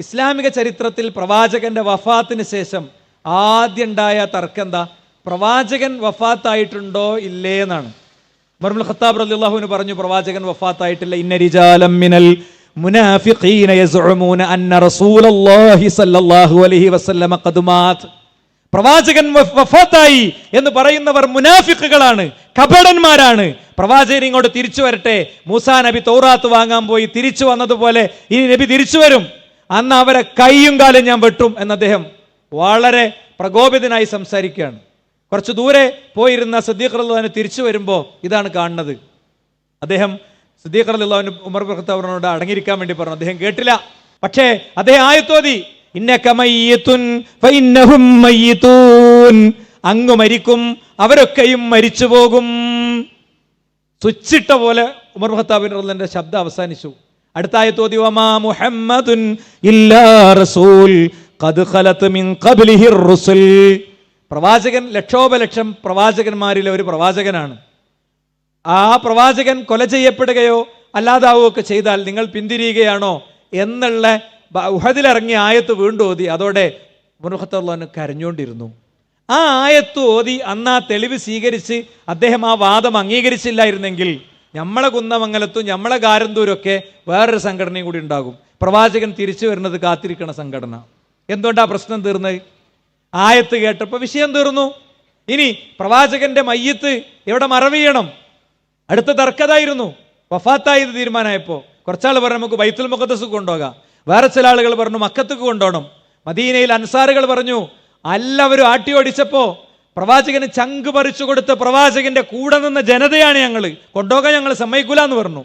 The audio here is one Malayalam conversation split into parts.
ഇസ്ലാമിക ചരിത്രത്തിൽ പ്രവാചകന്റെ വഫാത്തിന് ശേഷം ആദ്യം ഉണ്ടായ തർക്കം എന്താ പ്രവാചകൻ വഫാത്തായിട്ടുണ്ടോ ഇല്ലേ എന്നാണ്. മർമുൽ ഖത്താബ് റളിയല്ലാഹുവിന് പറഞ്ഞു പ്രവാചകൻ വഫാത്തായിട്ടില്ല. ഇന്ന റിജാലം മിനൽ മുനാഫിഖീന യസ്ഉമൂന അന്ന റസൂലല്ലാഹി സല്ലല്ലാഹു അലൈഹി വസല്ലമ ഖദ് പ്രവാചകൻ വഫ്- വഫാത്തായി എന്ന് പറയുന്നവർ മുനാഫിക്കുകളാണ് കപടന്മാരാണ്. പ്രവാചകൻ ഇങ്ങോട്ട് തിരിച്ചു വരട്ടെ. മൂസാ നബി തൗറാത്ത് വാങ്ങാൻ പോയി തിരിച്ചു വന്നതുപോലെ ഈ നബി തിരിച്ചു വരും. അന്ന് അവരെ കൈയും കാലും ഞാൻ വെട്ടും എന്ന് അദ്ദേഹം വളരെ പ്രകോപിതനായി സംസാരിക്കുകയാണ്. കുറച്ച് ദൂരെ പോയിരുന്ന സദ്ദീഖ് റഹ്ലാന് തിരിച്ചു വരുമ്പോൾ ഇതാണ് കാണുന്നത്. അദ്ദേഹം സിദ്ദീഖ് റളിയല്ലാഹു ഉമർ ബഹത്തവറിനോട് അടങ്ങിയിരിക്കാൻ വേണ്ടി പറഞ്ഞു. അദ്ദേഹം കേട്ടില്ല. പക്ഷേ അദ്ദേഹം ആയത്തോതി അങ്ങ് മരിക്കും അവരൊക്കെയും മരിച്ചു പോകും സ്വിച്ചിട്ട പോലെ ഉമർ മഹത്താബിന്റെ ശബ്ദം അവസാനിച്ചു. അടുത്ത ആയത്തോതി വമാ മുഹമ്മദുൻ ഇല്ലാ റസൂൽ ഖദ് മിൻ പ്രവാചകൻ ലക്ഷോപലക്ഷം പ്രവാചകന്മാരിലെ ഒരു പ്രവാചകനാണ്. ആ പ്രവാചകൻ കൊല ചെയ്യപ്പെടുകയോ അല്ലാതാവുകയോ ഒക്കെ ചെയ്താൽ നിങ്ങൾ പിന്തിരിയുകയാണോ എന്നുള്ള ഉഹദിലിറങ്ങിയ ആയത്ത് വീണ്ടും ഓതി. അതോടെ മുനുഹത്തുള്ളവന് കരഞ്ഞുകൊണ്ടിരുന്നു. ആ ആയത്ത് ഓതി അന്ന് ആ തെളിവ് സ്വീകരിച്ച് അദ്ദേഹം ആ വാദം അംഗീകരിച്ചില്ലായിരുന്നെങ്കിൽ നമ്മളെ കുന്നമംഗലത്തും നമ്മളെ ഗാരന്തൂരൊക്കെ വേറൊരു സംഘടനയും കൂടി ഉണ്ടാകും. പ്രവാചകൻ തിരിച്ചു വരുന്നത് കാത്തിരിക്കണ സംഘടന. എന്തുകൊണ്ടാ പ്രശ്നം തീർന്നത്? ആയത്ത് കേട്ടപ്പോൾ വിഷയം തീർന്നു. ഇനി പ്രവാചകന്റെ മയ്യത്ത് എവിടെ മറവിയണം? അടുത്ത തർക്കതായിരുന്നു. വഫാത്തായത് തീരുമാനമായപ്പോൾ കുറച്ചാൾ പറഞ്ഞു നമുക്ക് ബൈത്തുൽ മുഖദ്സ് കൊണ്ടുപോകാം. വേറെ ചില ആളുകൾ പറഞ്ഞു മക്കത്തേക്ക് കൊണ്ടുപോകണം. മദീനയിൽ അൻസാറുകൾ പറഞ്ഞു എല്ലാവരും ആട്ടി ഓടിച്ചപ്പോ പ്രവാചകന് ചങ്ക് പറിച്ചു കൊടുത്ത് പ്രവാചകന്റെ കൂടെ നിന്ന ജനതയാണ് ഞങ്ങൾ കൊണ്ടുപോകാൻ ഞങ്ങൾ സമ്മതിക്കൂല എന്ന് പറഞ്ഞു.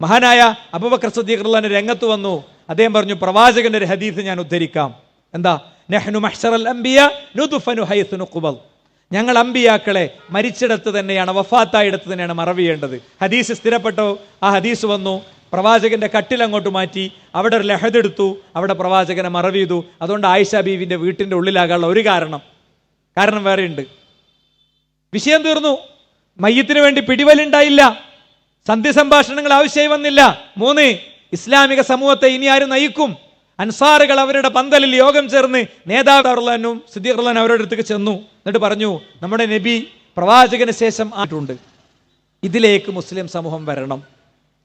മഹാനായ അബൂബക്കർ സദ്ദീഖ് രംഗത്ത് വന്നു. അദ്ദേഹം പറഞ്ഞു പ്രവാചകന്റെ ഒരു ഹദീസ് ഞാൻ ഉദ്ധരിക്കാം. എന്താ? നഹ്നു മഹ്ശറൽ അംബിയ നുദുഫനു ഹൈസു നുഖ്ബൽ ഞങ്ങൾ അമ്പിയാക്കളെ മരിച്ചിടത്ത് തന്നെയാണ് വഫാത്തായിടത്ത് തന്നെയാണ് മറവിയേണ്ടത്. ഹദീസ് സ്ഥിരപ്പെട്ടോ? ആ ഹദീസ് വന്നു. പ്രവാചകന്റെ കട്ടിൽ അങ്ങോട്ട് മാറ്റി അവിടെ ഒരു ലഹദെടുത്തു അവിടെ പ്രവാചകനെ മറവ് ചെയ്തു അതുകൊണ്ട് ആയിഷ ബീവിന്റെ വീട്ടിന്റെ ഉള്ളിലാകാനുള്ള ഒരു കാരണം കാരണം വേറെയുണ്ട്. വിഷയം തീർന്നു. മയ്യത്തിന് വേണ്ടി പിടിവലുണ്ടായില്ല. സന്ധി സംഭാഷണങ്ങൾ ആവശ്യമായി വന്നില്ല. മൂന്ന് ഇസ്ലാമിക സമൂഹത്തെ ഇനി ആര് നയിക്കും? അൻസാറുകൾ അവരുടെ പന്തലിൽ യോഗം ചേർന്ന് നേതാവ് അറുലാനും സിദ്ദീഖ് അറുള്ളാൻ അവരുടെ അടുത്തേക്ക് ചെന്നു. എന്നിട്ട് പറഞ്ഞു നമ്മുടെ നബി പ്രവാചകന് ശേഷം ആയിട്ടുണ്ട്. ഇതിലേക്ക് മുസ്ലിം സമൂഹം വരണം.